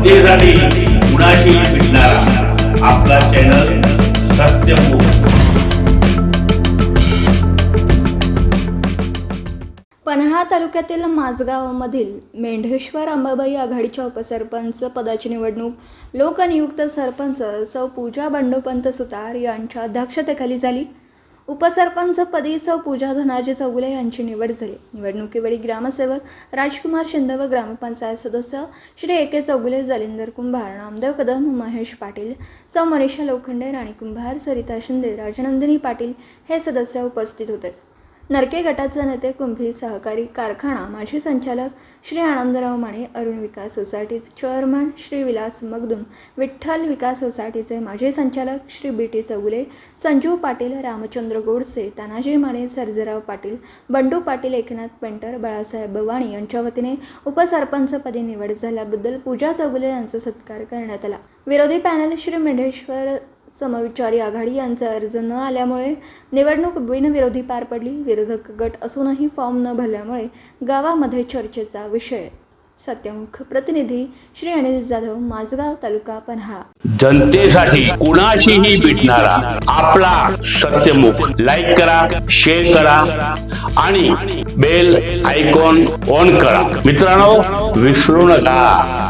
जनतेसाठी कुणाशी भेटणारा आपला चॅनल सत्यमुख पन्हाळा तालुक्यातील माझगावमधील मेंढेश्वर अंबाबाई आघाडीच्या उपसरपंच पदाची निवडणूक लोकनियुक्त सरपंच सौ पूजा बंडोपंत सुतार यांच्या अध्यक्षतेखाली झाली. उपसरपंचपदी सौ पूजा धनाजी चौगुले यांची निवड झाली. निवडणुकीवेळी ग्रामसेवक राजकुमार शिंदे व ग्रामपंचायत सदस्य श्री ए के चौगुले जालिंदर कुंभार नामदेव कदम महेश पाटील सौ मनीषा लोखंडे राणी कुंभार सरिता शिंदे राजनंदिनी पाटील हे सदस्य उपस्थित होते. नरके गटाचे नेते कुंभी सहकारी कारखाना माजी संचालक श्री आनंदराव माने अरुण विकास सोसायटीचे चेअरमन श्री विलास मगदुम विठ्ठल विकास सोसायटीचे माजी संचालक Shri B T Chougule Sanju Patil Ramchandra Godse Tanaji Mane Sarjerao Patil Bandu Patil Eknath painter Balasaheb Bawani यांच्या वतीने उपसरपंचपदी निवड झाल्याबद्दल पूजा चौगुले यांचा सत्कार करण्यात आला. विरोधी पॅनल श्री मेंढेश्वर समविचारी आघाडी यांचा अर्ज न आल्यामुळे निवडणूक बिनविरोधी पार पडली. विरोधक गट असूनही फॉर्म न भरल्यामुळे गावामध्ये चर्चेचा विषय. सत्यमुख प्रतिनिधी श्री अनिल जाधव माझगाव तालुका पन्हाळा. जनतेसाठी कुणाशीही भेटणारा आपला सत्यमुख. लाईक करा शेअर करा आणि बेल आयकॉन ऑन करा. मित्रांनो विसरू नका.